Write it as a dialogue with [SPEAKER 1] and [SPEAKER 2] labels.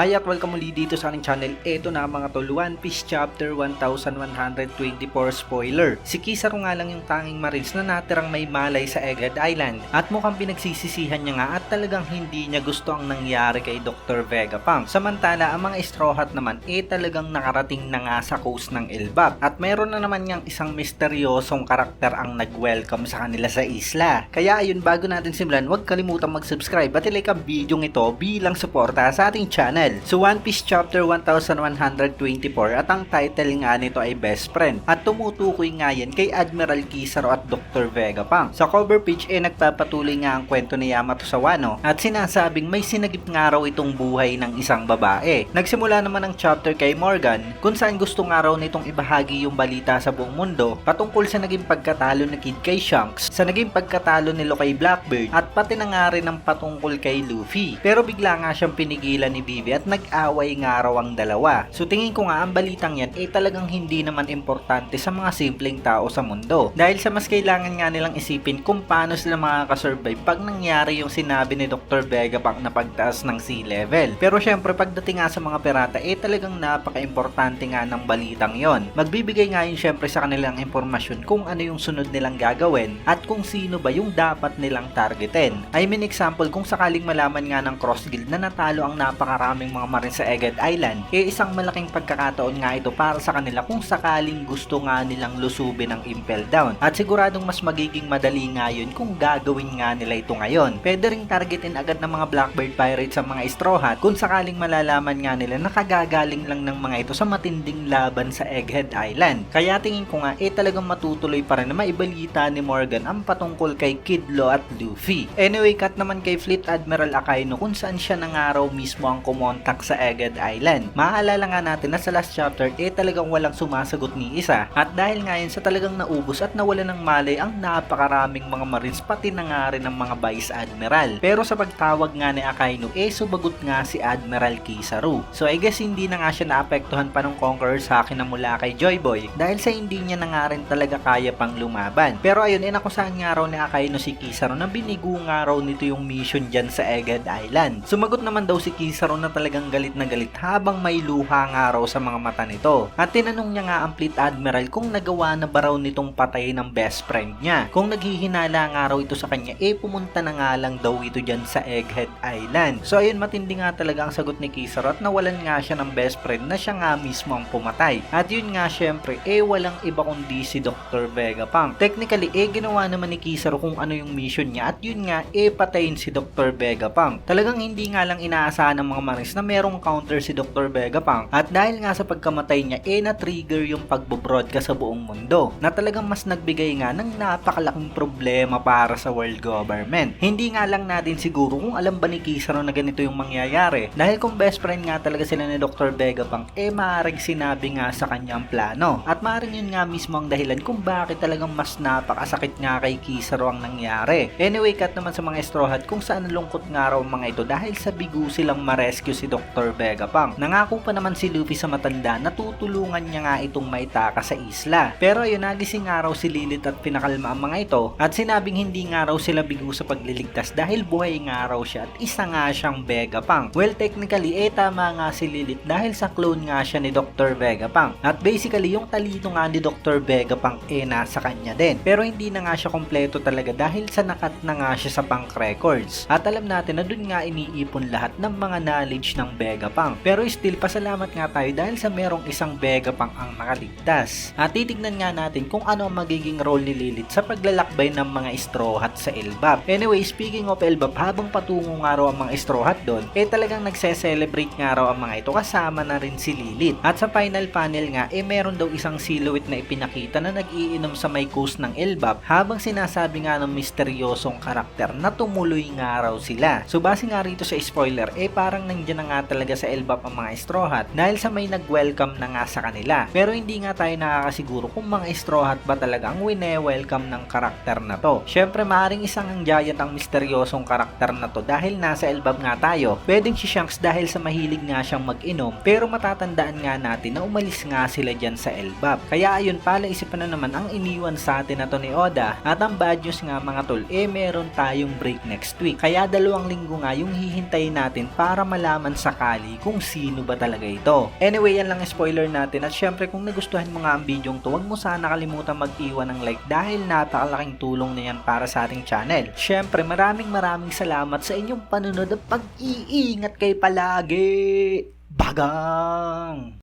[SPEAKER 1] At welcome muli dito sa aking channel. Ito na mga tol, One Piece Chapter 1124 spoiler. Si Kizaru nga lang yung tanging marines na natirang may malay sa Egghead Island at mukhang pinagsisisihan niya nga at talagang hindi niya gusto ang nangyari kay Dr. Vegapunk. Samantala, ang mga Straw Hat naman eh talagang nakarating na nga sa coast ng Elbap at meron na naman niyang isang misteryosong karakter ang nag-welcome sa kanila sa isla. Kaya ayun, bago natin simulan, huwag kalimutang mag-subscribe at ilike ang video ito bilang suporta sa ating channel. So One Piece Chapter 1124 at ang title nga nito ay Best Friend at tumutukoy nga yan kay Admiral Kizaru at Dr. Vegapunk. Sa cover page eh nagpapatuloy nga ang kwento ni Yamato sa Wano at sinasabing may sinagip nga raw itong buhay ng isang babae. Nagsimula naman ang chapter kay Morgan kung saan gusto nga raw nitong ibahagi yung balita sa buong mundo patungkol sa naging pagkatalo ni Kid kay Shanks, sa naging pagkatalo nilo kay Blackbird at pati na nga rin ang patungkol kay Luffy. Pero bigla nga siyang pinigilan ni Vivi at nag-away nga raw ang dalawa. So tingin ko nga ang balitang yan eh talagang hindi naman importante sa mga simpleng tao sa mundo. Dahil sa mas kailangan nga nilang isipin kung paano sila makakasurvive pag nangyari yung sinabi ni Dr. Vegapunk na pagtaas ng sea level. Pero syempre pagdating nga sa mga pirata eh talagang napaka-importante nga ng balitang yon. Magbibigay nga yun syempre sa kanilang impormasyon kung ano yung sunod nilang gagawin at kung sino ba yung dapat nilang targetin. I mean example kung sakaling malaman nga ng Cross Guild na natalo ang napakaraming mga marine sa Egghead Island, eh isang malaking pagkakataon nga ito para sa kanila kung sakaling gusto nga nilang lusubin ang Impel Down. At siguradong mas magiging madali nga yun kung gagawin nga nila ito ngayon. Pwede ring targetin agad ng mga Blackbird Pirates sa mga Straw Hat kung sakaling malalaman nga nila na kagagaling lang ng mga ito sa matinding laban sa Egghead Island. Kaya tingin ko nga eh talagang matutuloy pa rin na maibalita ni Morgan ang patungkol kay Kidlo at Luffy. Anyway, cut naman kay Fleet Admiral Akaino kung saan siya ng araw mismo ang kumontak sa Egghead Island. Maalala nga natin na sa last chapter eh talagang walang sumasagot ni isa. At dahil nga yun sa talagang naubos at nawala ng malay ang napakaraming mga marines pati na nga rin ng mga Vice Admiral. Pero sa pagtawag nga ni Akaino eh sumagot nga si Admiral Kizaru. So I guess hindi na nga siya naapektuhan pa ng Conqueror sa akin na mula kay Joy Boy dahil sa hindi niya na nga rin talaga kaya pang lumaban. Pero ayun, inakusahan nga raw ni Akaino si Kizaru na binigo nga raw nito yung mission dyan sa Egghead Island. Sumagot naman daw si Kizaru na talagang galit na galit habang may luha nga raw sa mga mata nito. At tinanong niya nga ang Fleet Admiral kung nagawa na ba raw nitong patay ng best friend niya. Kung naghihinala nga raw ito sa kanya, eh pumunta na nga lang daw ito dyan sa Egghead Island. So ayun, matindi nga talaga ang sagot ni Kizaru at nawalan nga siya ng best friend na siya nga mismo ang pumatay. At yun nga syempre, eh walang iba kundi si Dr. Vegapunk. Technically, eh ginawa naman ni Kizaru kung ano yung mission niya at yun nga, eh patayin si Dr. Vegapunk. Talagang hindi nga lang inaasahan ng mga marines na merong counter si Dr. Vegapunk. At dahil nga sa pagkamatay niya, eh na-trigger yung pagbo-broadcast sa buong mundo. Na talagang mas nagbigay nga ng napakalaking problema para sa world government. Hindi nga lang natin siguro kung alam ba ni Kizaru na ganito yung mangyayari. Dahil kung best friend nga talaga sila ni Dr. Vegapunk, eh maaaring sinabi nga sa kanya plano. At maaaring yun nga mismo ang dahilan kung bakit talagang mas napakasakit nga kay Kizaru ang nangyari. Anyway, cut naman sa mga Straw Hat kung saan nalungkot nga raw mga ito dahil sa bigo silang ma-rescue si Dr. Vegapunk. Nangako pa naman si Luffy sa matanda na tutulungan niya nga itong maitaka sa isla. Pero ayun, nagising nga raw si Lilith at pinakalma ang mga ito at sinabing hindi nga raw sila bigo sa pagliligtas dahil buhay nga raw siya at isa nga siyang Vegapunk. Well, technically, eh tama nga si Lilith dahil sa clone nga siya ni Dr. Vegapunk. At basically, yung talino nga ni Dr. Vegapunk eh nasa kanya din. Pero hindi na nga siya kompleto talaga dahil sa nakat na nga siya sa punk records. At alam natin na dun nga iniipon lahat ng mga knowledge ng Vegapunk. Pero still, pasalamat nga tayo dahil sa merong isang Vegapunk ang nakaligtas. At titignan nga natin kung ano ang magiging role ni Lilith sa paglalakbay ng mga Straw Hat sa Elbap. Anyway, speaking of Elbap, habang patungo nga raw ang mga Straw Hat doon, eh talagang nagse-celebrate nga raw ang mga ito kasama na rin si Lilith. At sa final panel nga, eh meron daw isang silhouette na ipinakita na nag-iinom sa may coast ng Elbap habang sinasabi nga ng misteryosong karakter na tumuloy nga raw sila. So base nga rito sa spoiler, eh parang nandiyan na nga talaga sa Elbap ang mga Straw Hat dahil sa may nag-welcome na nga sa kanila. Pero hindi nga tayo nakakasiguro kung mga Straw Hat ba talaga ang wine-welcome ng karakter na to. Syempre maaaring isang ang giant ang misteryosong karakter na to dahil nasa Elbap nga tayo. Pwedeng si Shanks dahil sa mahilig nga siyang mag-inom pero matatandaan nga natin na umalis nga sila dyan sa Elbap. Kaya ayun pala isipan na naman ang iniwan sa atin na to ni Oda at ang bad news nga mga tol eh meron tayong break next week. Kaya dalawang linggo nga yung hihintayin natin para malaman man sakali kung sino ba talaga ito. Anyway, yan lang spoiler natin at syempre kung nagustuhan mo nga ang video to, huwag mo sana kalimutan mag-iwan ng like dahil napakalaking tulong na yan para sa ating channel. Syempre, maraming maraming salamat sa inyong panunod at pag-iingat kayo palagi. Bagang!